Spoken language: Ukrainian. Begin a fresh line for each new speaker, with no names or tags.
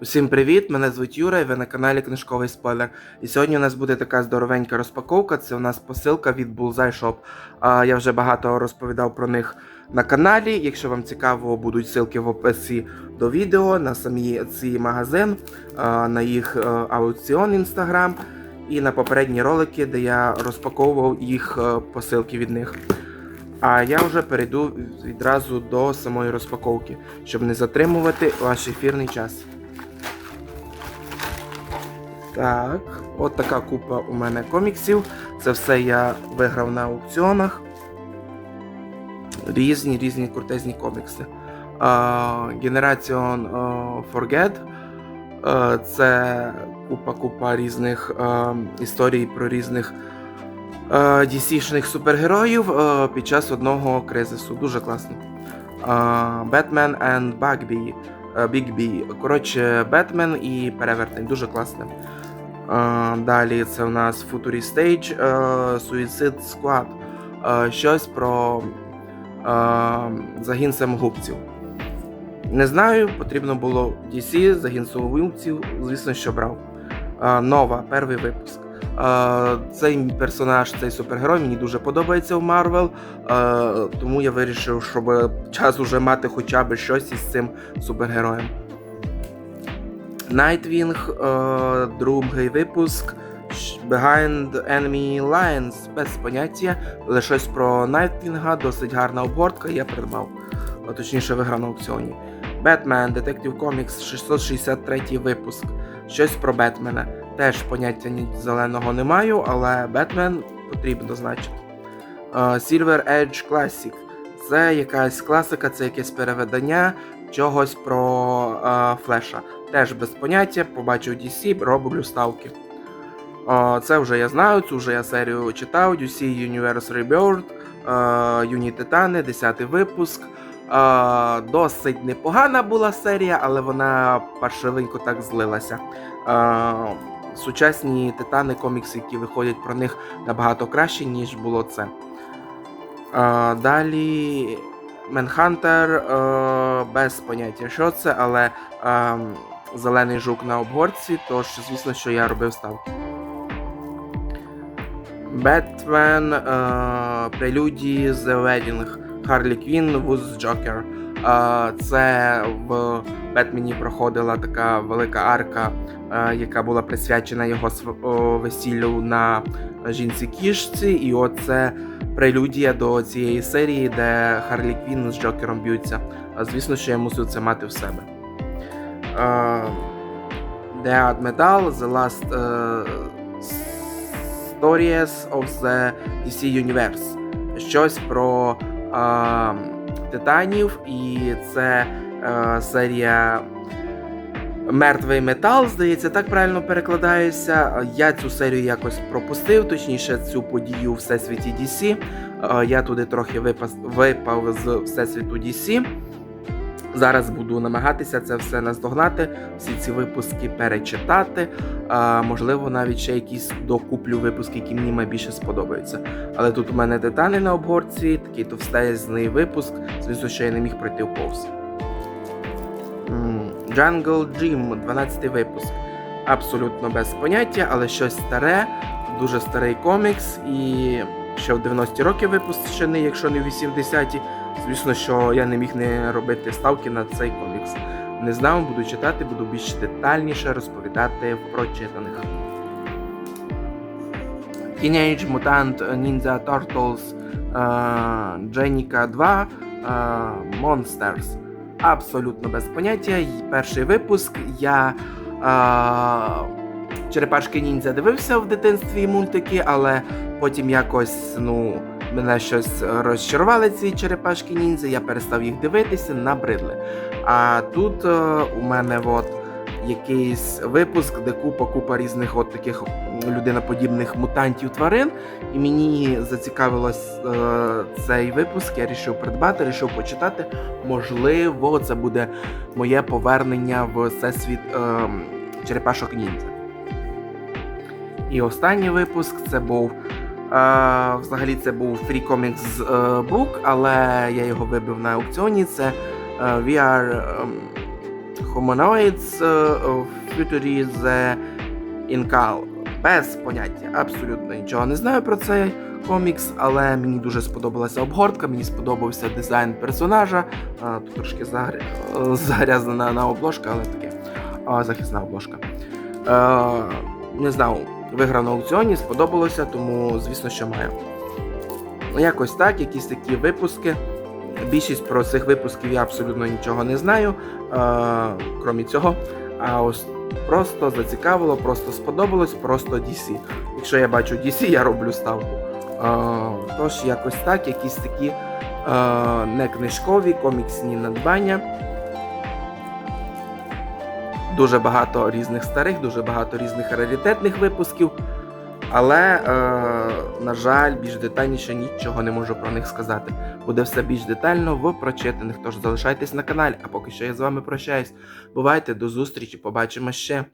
Усім привіт! Мене звуть Юра, і ви на каналі Книжковий Спойлер. І сьогодні у нас буде така здоровенька розпаковка. Це у нас посилка від Bullseye Shop. А, я вже багато розповідав про них на каналі. Якщо вам цікаво, будуть ссылки в описі до відео на самі ці магазин, на їх е, аукціон інстаграм і на попередні ролики, де я розпаковував їх е, посилки від них. А я вже перейду відразу до самої розпаковки, щоб не затримувати ваш ефірний час. Так, от така купа у мене коміксів. Це все я виграв на аукціонах. Різні різні крутезні комікси. Generation Forget. Е, Це купа-купа різних е, історій про різних е, DC-шних супергероїв е, під час одного кризису. Дуже класно. Е, Batman and Bugby. е, Bigby. Коротше, Бетмен і перевертень. Дуже класно. Е, Далі це у нас Futurist Stage, е, Suicide Squad. Е, Щось про е, загін самогубців. Не знаю, потрібно було DC, загін самогубців, звісно, що брав. Е, Нова, перший випуск. Е, Цей персонаж, цей супергерой мені дуже подобається в Марвел, тому я вирішив, щоб час уже мати хоча б щось із цим супергероєм. Nightwing, е, другий випуск. Behind Enemy Lines, без поняття, але щось про Найтвінга, досить гарна обгортка, я придбав. А, Точніше, виграв на аукціоні. Batman, Detective Comics, 663 випуск. Щось про Бетмена. Теж поняття зеленого не маю, але Бетмен потрібно, значить. Е, Silver Edge Classic. Це якась класика, це якесь переведення чогось про е, Флеша. Теж без поняття, побачив DC, роблю ставки. Це вже я знаю, цю вже я серію читав. DC Universe Rebirth, Юні Титани, 10 випуск. Досить непогана була серія, але вона паршивенько так злилася. Сучасні титани, комікси, які виходять про них набагато краще, ніж було це. Далі Менхантер без поняття, що це, але е, зелений жук на обгорці, тож, звісно, що я робив ставки. Бетмен е, Прелюдії The Wedding Харлі Квін Вуз Джокер. Е, це в Бетмені проходила така велика арка, е, яка була присвячена його весіллю на жінці кішці. І оце прелюдія до цієї серії, де Харлі Квін з Джокером б'ються. Звісно, що я мусив це мати в себе. The Art Medal, The Last е, Stories of the DC Universe. Щось про титанів, і це е, серія Мертвий метал, здається, так правильно перекладається. Я цю серію якось пропустив, точніше, цю подію в всесвіті DC. Е, Я туди трохи випав з всесвіту DC. Зараз буду намагатися це все наздогнати, всі ці випуски перечитати. А, можливо, навіть ще якісь докуплю випуски, які мені найбільше сподобаються. Але тут у мене титани на обгорці, такий товстезний випуск, звісно, що я не міг пройти в повз. Jungle Jim, 12 випуск. Абсолютно без поняття, але щось старе, дуже старий комікс, і ще в 90-ті роки випущений, якщо не в 80-ті. Звісно, що я не міг не робити ставки на цей комікс. Не знав, буду читати, буду більш детальніше розповідати в прочитаних. Teenage Mutant Ninja Turtles е, Дженіка 2 е, Monsters. Абсолютно без поняття. Перший випуск я е, Черепашки ніндзя дивився в дитинстві мультики, але потім якось, ну, мене щось розчарували ці черепашки ніндзя, я перестав їх дивитися, набридли. А тут е, у мене от якийсь випуск, де купа-купа різних от таких людиноподібних мутантів тварин. І мені зацікавилось е, цей випуск. Я вирішив придбати, вирішив почитати. Можливо, це буде моє повернення в всесвіт е, черепашок ніндзя. І останній випуск це був. Е, взагалі це був Free Comics е, Book, але я його вибив на аукціоні. Це е, VR ем, Humanoids е, Future the Incal. Без поняття, абсолютно нічого не знаю про цей комікс, але мені дуже сподобалася обгортка, мені сподобався дизайн персонажа. Тут трошки загря... е, загрязнена на обложка, але таке. Захисна обложка. Е, не знав, виграв на аукціоні, сподобалося, тому звісно, що маю. Ну, Якось так, якісь такі випуски. Більшість про цих випусків я абсолютно нічого не знаю, е, крім цього. А ось просто зацікавило, просто сподобалось, просто DC. Якщо я бачу DC, я роблю ставку. Е, тож, якось так, якісь такі е, не книжкові, коміксні надбання. Дуже багато різних старих, дуже багато різних раритетних випусків. Але, е, на жаль, більш детальніше нічого не можу про них сказати. Буде все більш детально в прочитаних. Тож залишайтесь на каналі, а поки що я з вами прощаюсь. Бувайте, до зустрічі, побачимо ще.